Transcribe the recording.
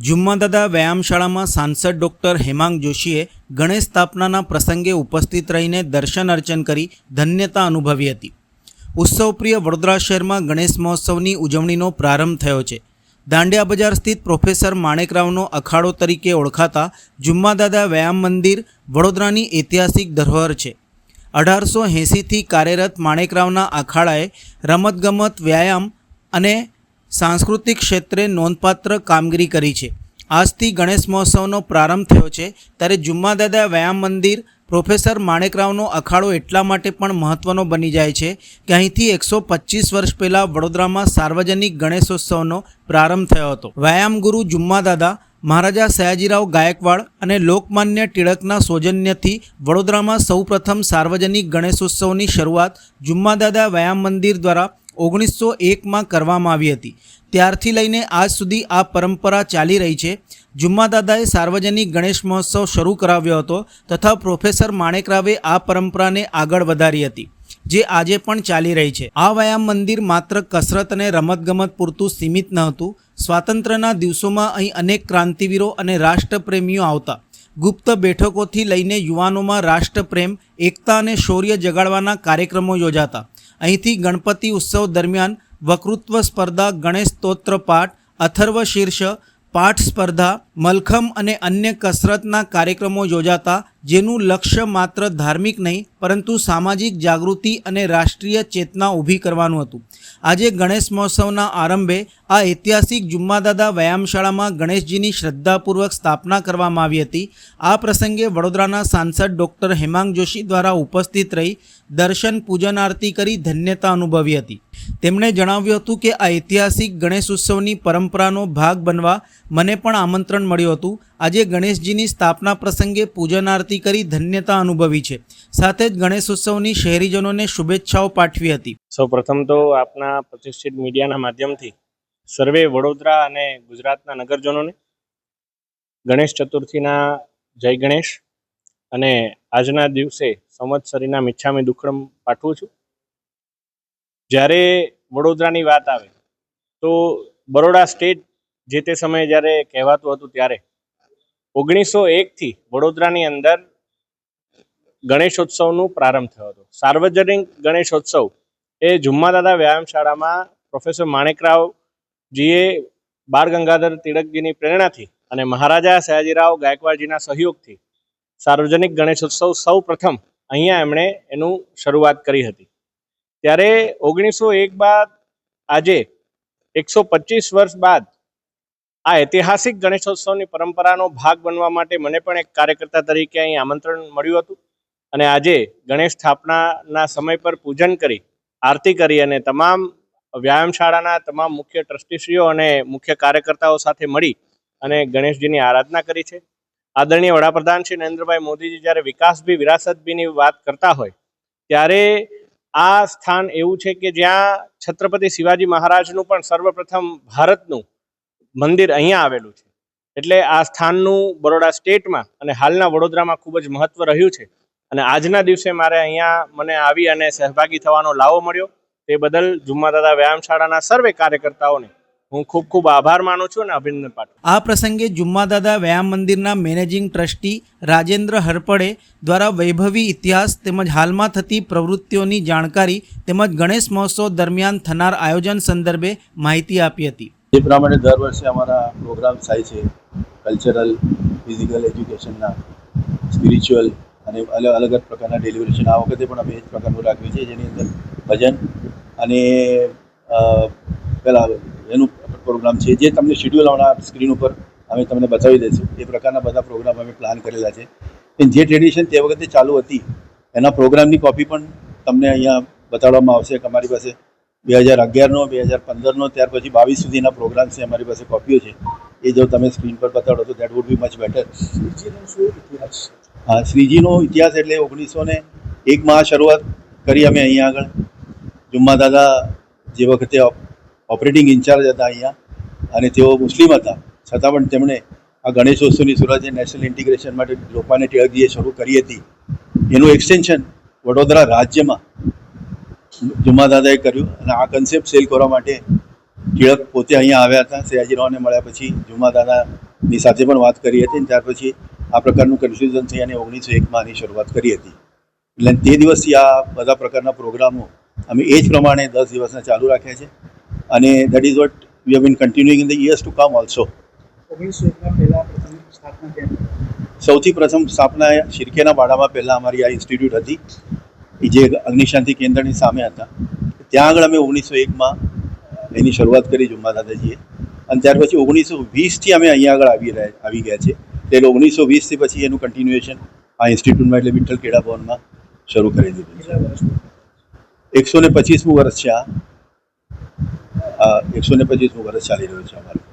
જુમ્માદાદા વ્યાયામશાળામાં સાંસદ ડૉક્ટર હેમાંગ જોશીએ ગણેશ સ્થાપનાના પ્રસંગે ઉપસ્થિત રહીને દર્શન અર્ચન કરી ધન્યતા અનુભવી હતી. ઉત્સવપ્રિય વડોદરા શહેરમાં ગણેશ મહોત્સવની ઉજવણીનો પ્રારંભ થયો છે. દાંડિયા બજાર સ્થિત પ્રોફેસર માણેકરાવનો અખાડો તરીકે ઓળખાતા જુમ્માદાદા વ્યાયામ મંદિર વડોદરાની ઐતિહાસિક ધરોહર છે. અઢારસો એંસીથી કાર્યરત માણેકરાવના અખાડાએ રમતગમત, વ્યાયામ અને સાંસ્કૃતિક ક્ષેત્રે નોંધપાત્ર કામગીરી કરી છે. આજથી ગણેશ મહોત્સવનો પ્રારંભ થયો છે. ત્યારે જુમ્માદાદા વ્યાયામ મંદિર, પ્રોફેસર માણેકરાવનો અખાડો એટલા માટે પણ મહત્ત્વનો બની જાય છે કે અહીંથી એકસો પચીસ વર્ષ પહેલાં વડોદરામાં સાર્વજનિક ગણેશોત્સવનો પ્રારંભ થયો હતો. વ્યાયામ ગુરુ જુમ્માદાદા, મહારાજા સયાજીરાવ ગાયકવાડ અને લોકમાન્ય ટિળકના સૌજન્યથી વડોદરામાં સૌપ્રથમ સાર્વજનિક ગણેશોત્સવની શરૂઆત જુમ્માદાદા વ્યાયામ મંદિર દ્વારા ઓગણીસો એકમાં કરવામાં આવી હતી. ત્યારથી લઈને આજ સુધી આ પરંપરા ચાલી રહી છે. જુમ્માદાદાએ સાર્વજનિક ગણેશ મહોત્સવ શરૂ કરાવ્યો હતો તથા પ્રોફેસર માણેકરાવે આ પરંપરાને આગળ વધારી હતી, જે આજે પણ ચાલી રહી છે. આ વ્યાયામ મંદિર માત્ર કસરત અને રમતગમત પૂરતું સીમિત ન હતું. સ્વાતંત્ર્યના દિવસોમાં અહીં અનેક ક્રાંતિવીરો અને રાષ્ટ્રપ્રેમીઓ આવતા. ગુપ્ત બેઠકોથી લઈને યુવાનોમાં રાષ્ટ્રપ્રેમ, એકતા અને શૌર્ય જગાડવાના કાર્યક્રમો યોજાતા. અહીંથી ગણપતિ ઉત્સવ દરમિયાન વક્તૃત્વ સ્પર્ધા, ગણેશ સ્તોત્ર પાઠ, અથર્વ શીર્ષ, પાઠ સ્પર્ધા, મલખમ અને અન્ય કસરતના કાર્યક્રમો યોજાતા જેનું લક્ષ્ય માત્ર ધાર્મિક નહીં, પરંતુ સામાજિક જાગૃતિ અને રાષ્ટ્રીય ચેતના ઊભી કરવાનું હતું. આજે ગણેશ મહોત્સવના આરંભે આ ઐતિહાસિક જુમ્માદાદા વ્યાયામશાળામાં ગણેશજીની શ્રદ્ધાપૂર્વક સ્થાપના કરવામાં આવી હતી. આ પ્રસંગે વડોદરાના સાંસદ ડૉક્ટર હેમાંગ જોશી દ્વારા ઉપસ્થિત રહી દર્શન, પૂજન, આરતી કરી ધન્યતા અનુભવી હતી. તેમણે જણાવ્યું હતું કે આ ઐતિહાસિક ગણેશ ઉત્સવની પરંપરાનો ભાગ બનવા મને પણ આમંત્રણ મળ્યું હતું. આજે ગણેશજીની સ્થાપના પ્રસંગે પૂજન આરતી કરી ધન્યતા અનુભવી છે. સાથે જ ગણેશ ઉત્સવની શહેરીજનોને શુભેચ્છાઓ પાઠવી હતી. સૌપ્રથમ તો આપના પ્રતિષ્ઠિત મીડિયાના માધ્યમથી સર્વે વડોદરા અને ગુજરાતના નગરજનોને ગણેશ ચતુર્થીના જય ગણેશ અને આજના દિવસે સંવત્સરીના મિચ્છામી દુખડમ પાઠવું છું. જ્યારે વડોદરાની વાત આવે, તો બરોડા સ્ટેટ જે તે સમયે જ્યારે કહેવાતું હતું ત્યારે ઓગણીસો એકથી વડોદરાની અંદર ગણેશોત્સવનું પ્રારંભ થયો હતો. સાર્વજનિક ગણેશોત્સવ એ જુમ્માદાદા વ્યાયામશાળામાં પ્રોફેસર માણેકરાવજીએ બાળ ગંગાધર તિળકજીની પ્રેરણાથી અને મહારાજા સયાજીરાવ ગાયકવાડજીના સહયોગથી સાર્વજનિક ગણેશોત્સવ સૌ પ્રથમ અહીંયા એમણે એનું શરૂઆત કરી હતી. ત્યારે ઓગણીસો એક બાદ આજે એકસો પચીસ વર્ષ બાદ આ ઐતિહાસિક ગણેશોત્સવની પરંપરાનો ભાગ બનવા માટે મને પણ એક કાર્યકર્તા તરીકે અહીં આમંત્રણ મળ્યું હતું. અને આજે ગણેશ સ્થાપનાના સમય પર પૂજન કરી, આરતી કરી અને તમામ વ્યાયામશાળાના તમામ મુખ્ય ટ્રસ્ટીશ્રીઓ અને મુખ્ય કાર્યકર્તાઓ સાથે મળી અને ગણેશજીની આરાધના કરી છે. આદરણીય વડાપ્રધાન શ્રી નરેન્દ્રભાઈ મોદીજી જ્યારે વિકાસભી વિરાસતભીની વાત કરતા હોય, ત્યારે આ સ્થાન એવું છે કે જ્યાં છત્રપતિ શિવાજી મહારાજનું પણ સર્વપ્રથમ ભારતનું મંદિર અહીંયા આવેલું છે. એટલે આ સ્થાનનું બરોડા સ્ટેટમાં અને હાલના વડોદરામાં ખૂબ જ મહત્વ રહ્યું છે. અને આજના દિવસે મારે અહીંયા મને આવી અને સહભાગી થવાનો લાવો મળ્યો. તે બદલ જુમ્મા દાદા વ્યાયામશાળાના સર્વે કાર્યકર્તાઓને હું ખૂબ ખૂબ આભાર માનું છું અને અભિનંદન પાઠવું આ પ્રસંગે જુમ્મા દાદા વ્યાયામ મંદિરના મેનેજિંગ ટ્રસ્ટી રાજેન્દ્ર હરપડે દ્વારા વૈભવી ઇતિહાસ તેમજ હાલમાં થતી પ્રવૃત્તિઓની જાણકારી તેમજ ગણેશ મહોત્સવ દરમિયાન થનાર આયોજન સંદર્ભે માહિતી આપી હતી. જે પ્રમાણે દર વર્ષે અમારા પ્રોગ્રામ થાય છે. કલ્ચરલ ફિઝિકલ એજ્યુકેશનના સ્પિરિચ્યુઅલ અને અલગ અલગ પ્રકારના ડેલિવરેશન આ વખતે પણ અમે એ જ પ્રકારનું રાખ્યું છે જેની અંદર ભજન અને પેલા એનું પ્રોગ્રામ છે, જે તમને શેડ્યુલ હમણાં સ્ક્રીન ઉપર અમે તમને બતાવી દઈશું. એ પ્રકારના બધા પ્રોગ્રામ અમે પ્લાન કરેલા છે. જે ટ્રેડિશન તે વખતે ચાલુ હતી, એના પ્રોગ્રામની કોપી પણ તમને અહીંયા બતાડવામાં આવશે કે અમારી પાસે બે હજાર અગિયારનો બે હજાર પંદરનો ત્યાર પછી બાવીસ સુધીના પ્રોગ્રામ છે અમારી પાસે કોપીઓ છે. એ જો તમે સ્ક્રીન પર બતાડો તો that would be much better. હા શ્રીજીનો ઇતિહાસ એટલે ઓગણીસો ને એકમાં શરૂઆત કરી અમે અહીંયા આગળ. જુમ્મા દાદા જે વખતે ઓપરેટિંગ ઇન્ચાર્જ હતા અહીંયા અને તેઓ મુસ્લિમ હતા. છતાં પણ તેમણે આ ગણેશોત્સવની શરૂઆત જે નેશનલ ઇન્ટિગ્રેશન માટે લોકમાન્ય ટિળકજીએ શરૂ કરી હતી. એનું એક્સટેન્શન વડોદરા રાજ્યમાં જુમ્મા દાદાએ કર્યું અને આ કન્સેપ્ટ સેલ કરવા માટે ટિળક પોતે અહીંયા આવ્યા હતા સયાજીરાવને મળ્યા પછી જુમા દાદાની સાથે પણ વાત કરી હતી અને ત્યાર પછી આ પ્રકારનું કન્ફ્યુઝન થઈ અને ઓગણીસો એકમાં આની શરૂઆત કરી હતી. એટલે તે દિવસથી આ બધા પ્રકારના પ્રોગ્રામો અમે એ જ પ્રમાણે દસ દિવસના ચાલુ રાખ્યા છે અને that is what we have been continuing in the years to come also? સૌથી પ્રથમ સ્થાપના શિરકેના બાડામાં પહેલાં અમારી આ ઇન્સ્ટિટ્યૂટ હતી. જે અગ્નિશાંતિ કેન્દ્રની સામે હતા, ત્યાં આગળ અમે ઓગણીસો એકમાં એની શરૂઆત કરી જુમ્મા દાદાજીએ. અને ત્યાર પછી ઓગણીસો વીસથી અમે અહીંયા આગળ આવી રહ્યા, આવી ગયા છે એટલે ઓગણીસો વીસથી પછી એનું કન્ટિન્યુએશન આ ઇન્સ્ટિટ્યૂટમાં એટલે વિઠ્ઠલ કેળા ભવનમાં શરૂ કરી દીધું એકસો ને પચીસમું વર્ષ છે આ એકસો ને પચીસમું વર્ષ ચાલી રહ્યું છે અમારું.